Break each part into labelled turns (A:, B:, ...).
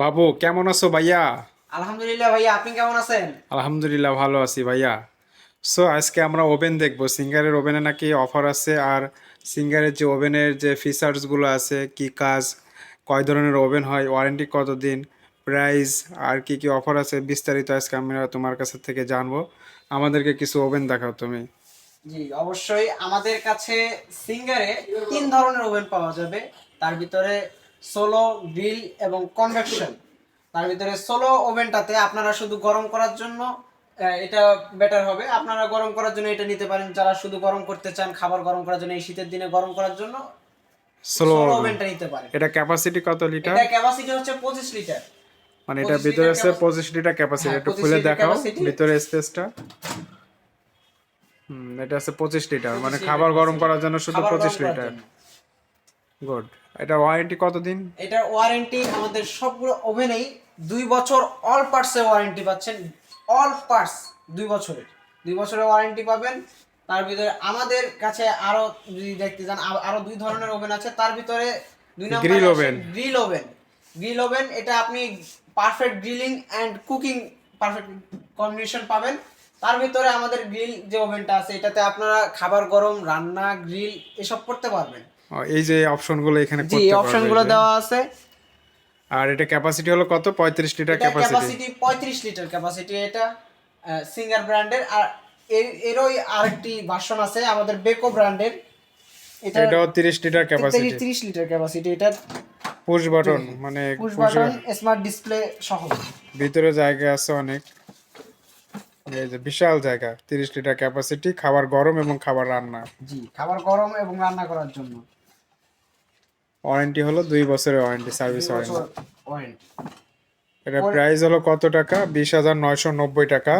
A: বাবু কেমন আছো ভাইয়া?
B: আলহামদুলিল্লাহ ভাইয়া আপনি কেমন আছেন?
A: আলহামদুলিল্লাহ ভালো আছি ভাইয়া। সো আজকে আমরা ওভেন দেখব। সিঙ্গারের ওভেনে নাকি অফার আছে আর সিঙ্গারের যে ওভেনের যে ফিচার্সগুলো আছে কি কাজ কয় ধরনের ওভেন হয় ওয়ারেন্টি কতদিন প্রাইস আর কি কি অফার আছে বিস্তারিত আজকে আমরা তোমার কাছে থেকে জানব। আমাদেরকে কিছু ওভেন দেখাও তুমি।
B: জি অবশ্যই আমাদের কাছে সিঙ্গারে তিন ধরনের ওভেন পাওয়া যাবে। তার ভিতরে সোলো গ্রিল এবং কনভেকশন। তার ভিতরে সোলো ওভেনটাতে আপনারা শুধু গরম করার জন্য এটা বেটার হবে। আপনারা গরম করার জন্য এটা নিতে পারেন। যারা শুধু গরম করতে চান খাবার গরম করার জন্য এই শীতের দিনে গরম করার জন্য
A: সোলো
B: ওভেনটা নিতে পারেন।
A: এটা ক্যাপাসিটি কত লিটার
B: এটা ক্যাপাসিটি হচ্ছে পঁচিশ লিটার
A: মানে এটা
B: 25
A: ভিতরে আছে
B: capacity-
A: পঁচিশ লিটার ক্যাপাসিটি একটু খুলে দেখাও। ভিতরে স্পেসটা হুম এটা আছে পঁচিশ লিটার মানে খাবার গরম করার জন্য শুধু
B: খাবার
A: পঁচিশ
B: গরম করার
A: লিটার গুড এটা ওয়ারেন্টি কতদিন?
B: এটার ওয়ারেন্টি আমাদের সবগুলো ওভেনেই দুই বছর অল পার্টসের ওয়ারেন্টি পাচ্ছেন। অল পার্টস দুই বছরের। দুই বছরের ওয়ারেন্টি পাবেন। তার ভিতরে আমাদের কাছে আরও যদি দেখতে চান আরও দুই ধরনের ওভেন আছে। তার ভিতরে দুই নম্বর
A: Grill oven।
B: Grill oven grill oven এটা আপনি perfect grilling and cooking perfect combination পাবেন। তার ভিতরে আমাদের গ্রিল যে ওভেনটা আছে এটাতে আপনারা খাবার গরম রান্না গ্রিল এসব করতে পারবেন।
A: এই যে অপশনগুলো এখানে
B: জি অপশনগুলো। দেওয়া আছে।
A: আর এটা ক্যাপাসিটি হলো কত? পঁয়ত্রিশ লিটার ক্যাপাসিটি
B: ক্যাপাসিটি পঁয়ত্রিশ লিটার ক্যাপাসিটি এটা সিঙ্গার ব্র্যান্ডের আর এর এরই আরেকটি ভার্সন আছে আমাদের বেকো ব্র্যান্ডের এটা
A: এটাও তিরিশ লিটার ক্যাপাসিটি
B: তিরিশ লিটার ক্যাপাসিটি এটা।
A: পুশ বাটন মানে
B: পুশ বাটন স্মার্ট ডিসপ্লে সহ।
A: ভিতরে জায়গা আছে অনেক। এই যে বিশাল জায়গা তিরিশ লিটার ক্যাপাসিটি খাবার গরম এবং খাবার রান্না।
B: জি খাবার গরম এবং রান্না করার জন্য।
A: ওয়ারেন্টি হলো দুই বছরের ওয়ারেন্টি সার্ভিস ওয়ারেন্টি এটা প্রাইস হলো কত টাকা? বিশ হাজার নয়শো নব্বই টাকা।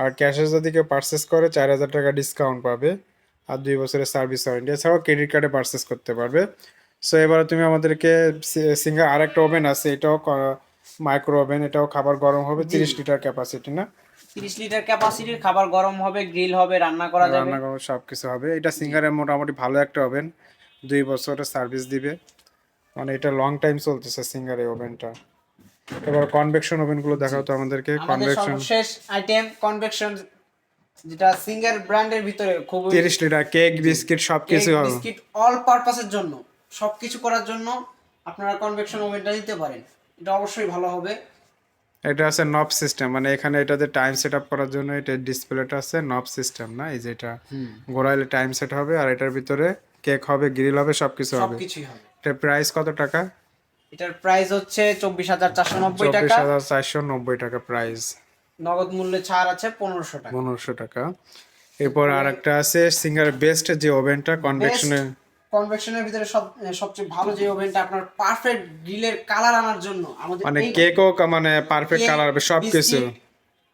A: আর ক্যাশে যদি কেউ পারচেস করে চার হাজার টাকা ডিসকাউন্ট পাবে। আর দুই বছরের সার্ভিস ওয়ারেন্টি এছাড়াও ক্রেডিট কার্ডে পারচেস করতে পারবে। সো এবারে তুমি আমাদেরকে সিঙ্গার আর একটা ওভেন আছে। এটাও মাইক্রো ওভেন এটাও খাবার গরম হবে তিরিশ লিটার ক্যাপাসিটি না?
B: তিরিশ লিটার ক্যাপাসিটির খাবার গরম হবে গ্রিল হবে রান্না করা যাবে।
A: রান্না করা সব কিছু হবে। এটা সিঙ্গারের মোটামুটি ভালো একটা ওভেন দুই বছরের সার্ভিস দিবে। মানে এটা লং টাইম চলতেছে সিঙ্গার এই ওভেনটা এবার কনভেকশন ওভেনগুলো দেখাও তো আমাদেরকে।
B: আমাদের
A: কনভেকশন
B: সর্বশেষ আইটেম কনভেকশন যেটা সিঙ্গার ব্র্যান্ডের ভিতরে খুব
A: তিরিশ লিটার কেক বিস্কিট সব কিছু হবে।
B: বিস্কিট অল পারপাসের জন্য। সবকিছু করার জন্য আপনারা কনভেকশন ওভেনটা নিতে পারেন। এটা অবশ্যই ভালো হবে।
A: এটা আছে নব সিস্টেম মানে এখানে এটাতে টাইম সেট আপ করার জন্য এটা ডিসপ্লেটা আছে নব সিস্টেম না? এই যে এটা ঘোরাইলে টাইম সেট হবে আর এটার ভিতরে কেক হবে গ্রিল হবে সবকিছু হবে।
B: সবকিছুই হবে।
A: এটার প্রাইস কত টাকা?
B: এটার প্রাইস হচ্ছে চব্বিশ হাজার চারশো নব্বই
A: চব্বিশ
B: টাকা
A: হাজার চারশো নব্বই টাকা প্রাইস
B: নগদ মূল্যে ছাড় আছে পনেরোশো টাকা।
A: পনেরোশো টাকা। এরপর আর একটা আছে সিঙ্গার বেস্ট যে ওভেনটা কনভেকশনের
B: কনভেকশনের ভিতরে সব সবচেয়ে ভালো যে ওভেনটা আপনার পারফেক্ট গ্রিলের কালার আনার জন্য আমাদের
A: মানে কেকও মানে পারফেক্ট কালার হবে সব কিছু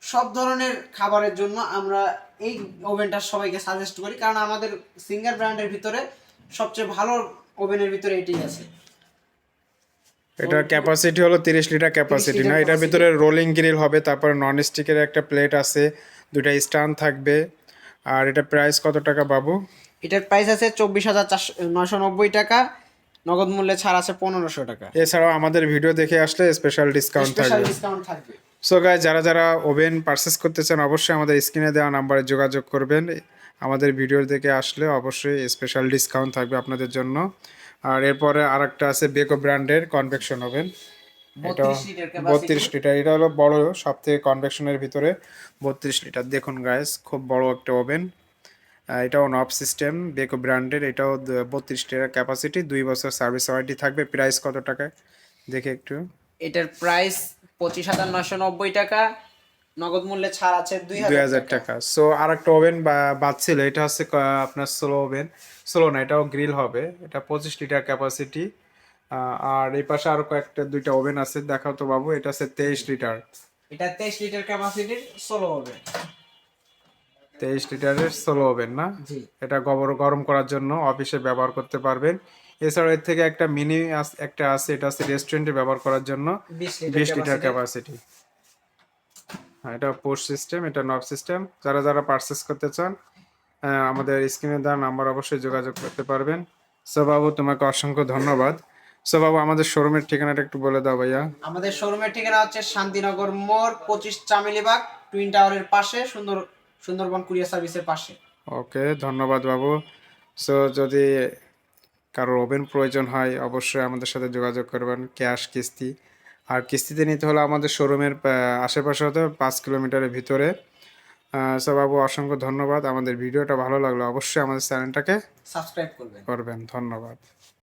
B: সব ধরনের খাবারের জন্য আমরা এই ওভেনটা সবাইকে সাজেস্ট করি। কারণ আমাদের সিঙ্গার ব্র্যান্ডের ভিতরে সবচেয়ে ভালো ওভেনের ভিতরে এটাই আছে।
A: এটার ক্যাপাসিটি হলো তিরিশ লিটার ক্যাপাসিটি না এটার ভিতরে রোলিং গ্রিল হবে তারপরে নন স্টিকের একটা প্লেট আছে দুটা স্ট্যান্ড থাকবে। আর এটা প্রাইস কত টাকা বাবু?
B: এটার প্রাইস আছে চব্বিশ হাজার চারশো নয়শো নব্বই টাকা নগদ মূল্যে ছাড় আছে পনেরোশো টাকা।
A: এছাড়াও আমাদের ভিডিও দেখে আসলে স্পেশাল ডিসকাউন্ট
B: স্পেশাল
A: থাকবে।
B: ডিসকাউন্ট থাকবে।
A: সো গাই যারা যারা ওভেন পারচেস করতে চান অবশ্যই আমাদের স্ক্রিনে দেওয়া নাম্বারে যোগাযোগ করবেন। আমাদের ভিডিও দেখে আসলে অবশ্যই স্পেশাল ডিসকাউন্ট থাকবে আপনাদের জন্য। আর এরপরে আরেকটা আছে বেকো ব্র্যান্ডের কনভেকশন ওভেন এটা
B: 32 লিটার ক্যাপাসিটি
A: বত্রিশ লিটার এটা হলো বড় সব থেকে কনভেকশনের ভিতরে বত্রিশ লিটার দেখুন গাইস খুব বড় একটা ওভেন এটাও নব সিস্টেম বেকো ব্র্যান্ডের এটাও বত্রিশ লিটার ক্যাপাসিটি দুই বছর সার্ভিস ওয়ারেন্টি থাকবে প্রাইস কত টাকায়? দেখে একটু।
B: এটার প্রাইস পঁচিশ হাজার নয়শো নব্বই টাকা নগদ মূল্যে ছাড় আছে দুই হাজার
A: টাকা। সো আর একটা ওভেন বাদছিল এটা হচ্ছে আপনার স্লো ওভেন স্লো না এটাও গ্রিল হবে। এটা পঁচিশ লিটার ক্যাপাসিটি আর এই পাশে আরও কয়েকটা দুইটা ওভেন আছে। দেখাও তো বাবু এটা হচ্ছে তেইশ লিটার।
B: এটা তেইশ লিটার ক্যাপাসিটির ষোলো হবে
A: তেইশ লিটারের স্লো ওভেন না? এটা গবর গরম করার জন্য অফিসে ব্যবহার করতে পারবেন। এছাড়া এর থেকে একটা মিনি একটা আছে এটা আছে রেস্টুরেন্টে ব্যবহার করার জন্য
B: বিশ
A: লিটার ক্যাপাসিটি হ্যাঁ এটা পোস্ট সিস্টেম এটা নব সিস্টেম যারা যারা পারচেস করতে চান আমাদের স্ক্রিনে দেওয়া নাম্বার অবশ্যই যোগাযোগ করতে পারবেন। সো বাবু তোমাকে অসংখ্য ধন্যবাদ। সো বাবু আমাদের শোরুমের ঠিকানাটা একটু বলে দাও ভাইয়া।
B: আমাদের শোরুমের ঠিকানা হচ্ছে শান্তিনগর মোড় পঁচিশ চামিলিবাগ টুইন টাওয়ারের পাশে সুন্দর সুন্দরবন কুরিয়ার সার্ভিসের পাশে।
A: ওকে ধন্যবাদ বাবু। সো যদি কারোর ওভেন প্রয়োজন হয় অবশ্যই আমাদের সাথে যোগাযোগ করবেন ক্যাশ কিস্তি। আর কিস্তিতে নিতে হলে আমাদের শোরুমের আশেপাশে হতে পাঁচ কিলোমিটারের ভিতরে। সো বাবু অসংখ্য ধন্যবাদ। আমাদের ভিডিওটা ভালো লাগল অবশ্যই আমাদের চ্যানেলটাকে
B: সাবস্ক্রাইব করবেন।
A: করবেন। ধন্যবাদ।